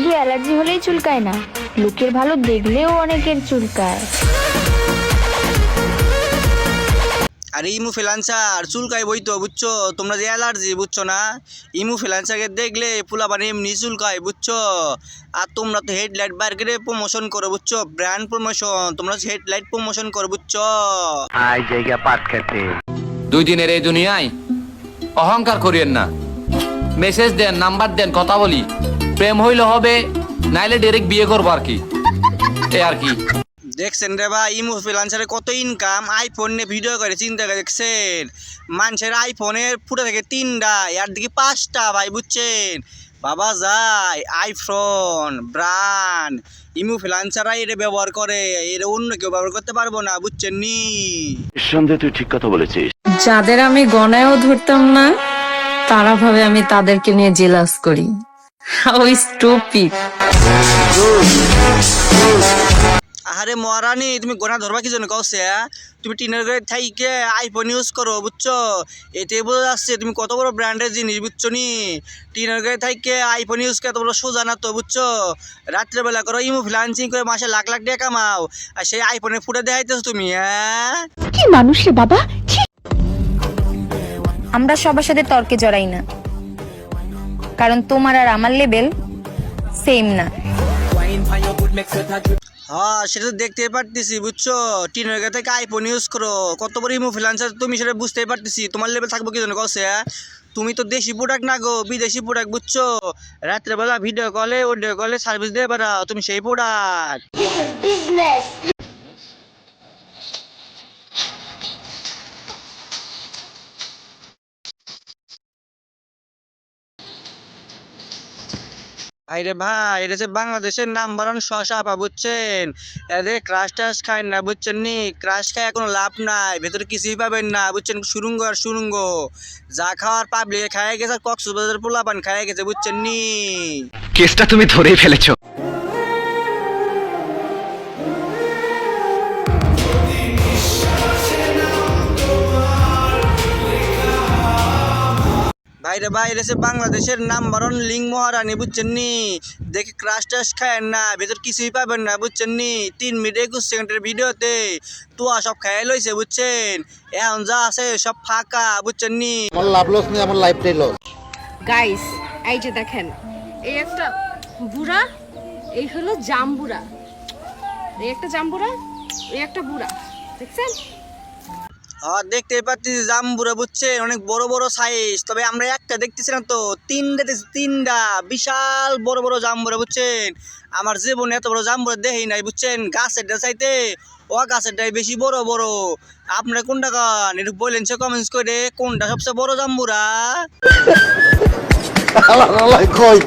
শুধু অ্যালার্জি হলেই চুলকায় না লোকের ভালো দেখলেও অনেকের চুলকায়। আর ইমু ফ্রিলান্সার চুলকাই বই তো বুঝছ? তোমরা যে অ্যালার্জি বুঝছ না? ইমু ফ্রিলান্সারকে দেখলে ফুলা বানি এমনি চুলকায় বুঝছ? আর তোমরা তো হেডলাইট বার করে প্রমোশন করো বুঝছ? ব্র্যান্ড প্রমোশন তোমরা হেডলাইট প্রমোশন করো বুঝছ? আই জায়গা পাট খেতে। দুই দিনের এই দুনিয়ায় অহংকার করিয়েন না। মেসেজ দেন নাম্বার দেন কথা বলি। প্রেম হইলে হবে নাইলে ডাইরেক্ট বিয়ে করব আর কি। এ আর কি। দেখছেন রে ভাই ইমু ফ্রিলান্সারে কত ইনকাম আইফোন নিয়ে ভিডিও করে চিন্তা করে দেখছেন? মানুষের আইফোনের ফুটে থেকে তিনটা আর দিকে পাঁচটা ভাই বুঝছেন? বাবা যায় আইফোন ব্রান্ড ইমু ফ্রিলান্সাররা এটা ব্যবহার করে এটা অন্য কেউ ব্যবহার করতে পারব না বুঝছেন নি? নিঃসন্দেহে তুই ঠিক কথা বলেছিস। যাদের আমি গণায়ও ধরতাম না তারা ভাবে আমি তাদেরকে নিয়ে জেলাস করি। হাউ স্টুপিড আরে মহারানি তুমি গোনা ধরবা কি জন্য? কওছে তুমি টিনের ঘরে থাইকে আইফোন ইউজ করো বুঝছ? এটাই বোঝা যাচ্ছে তুমি কত বড় ব্র্যান্ডের জিনিস বুঝছ নি? টিনের ঘরে থাইকে আইফোন ইউজ করে এত বড় সোজা না তো বুঝছ? রাত্রেবেলা করো ইমো ফ্রিলান্সিং করে মাসে লাখ লাখ টাকা কামাও আর সেই আইফোনে ফুটে দেখাইতেছো তুমি হ্যাঁ? কি মানুষ রে বাবা? আমরা সবার সাথে তর্কে জড়াই না। কারণ তোমার আর আমার লেভেল সেম না। হ্যাঁ সেটা তো দেখতেই পারতেছি বুঝছ? টিনের ঘরে থেকে আইফোন ইউজ করো। কত বড় ইমো ফ্রিলান্সার তুমি সেটা বুঝতেই পারতেছি। তোমার লেভেল থাকব কি জন্য কওছে তুমি তো দেশি প্রোডাক্ট না গো বিদেশি প্রোডাক্ট বুঝছ? রাত্রেবেলা ভিডিও কলে অডিও কলে সার্ভিস দিয়ে বেড়াও তুমি সেই প্রোডাক্ট ভাইরে ভাই, এটা যে বাংলাদেশের নাম্বার ওয়ান শশা আপা বুঝছেন? এদের ক্রাশ টাশ খায় না, বুঝছেন নি? ক্রাশ খায় কোনো লাভ নাই, ভেতরে কিছুই পাবেন না, বুঝছেন? সুরুঙ্গ আর সুরুঙ্গ। যা খাওয়ার পাবলিকে খায় গেছে, আর কক্সবাজার পোলাপান খায় গেছে, বুঝছেন নি? কেসটা তুমি ধরেই ফেলেছো। ভাইরে ভাই এটা বাংলাদেশের নাম্বার ওয়ান লিঙ্গ মহারানী বুঝছেন নি? দেখে ক্রাশ টাশ খায় না ভেতর কিছুই পাবেন না বুঝছেন নি? তিন মিনিট একুশ সেকেন্ডের ভিডিওতে তুয়া সব খাই লইছে বুঝছেন? এখন যা আছে সব ফাঁকা বুঝছেন নি? আমার লাভ লস নেই আমার লাইফটাই লস গাইস এই যে দেখেন এই একটা বুড়া এই হলো জাম্বুরা। এই একটা জাম্বুরা এই একটা বুড়া দেখছেন? হ্যাঁ দেখতেই পাচ্ছি জাম জাম্বুরা বুঝছেন, অনেক বড় বড় সাইজ তবে আমরা একটা দেখতেছি না তো, তিনটা তিনটা বিশাল বড় বড় জাম জাম্বুরা বুঝছেন। আমার জীবনে এত বড় জাম্বুরা দেখি নাই বুঝছেন গাছের চাইতে ও গাছেরটাই বেশি বড় বড়। আপনার কোনটা কান একটু বললেন সে কমেন্টস করে, কোনটা সবচেয়ে বড় জাম্বুরা? কয় কি?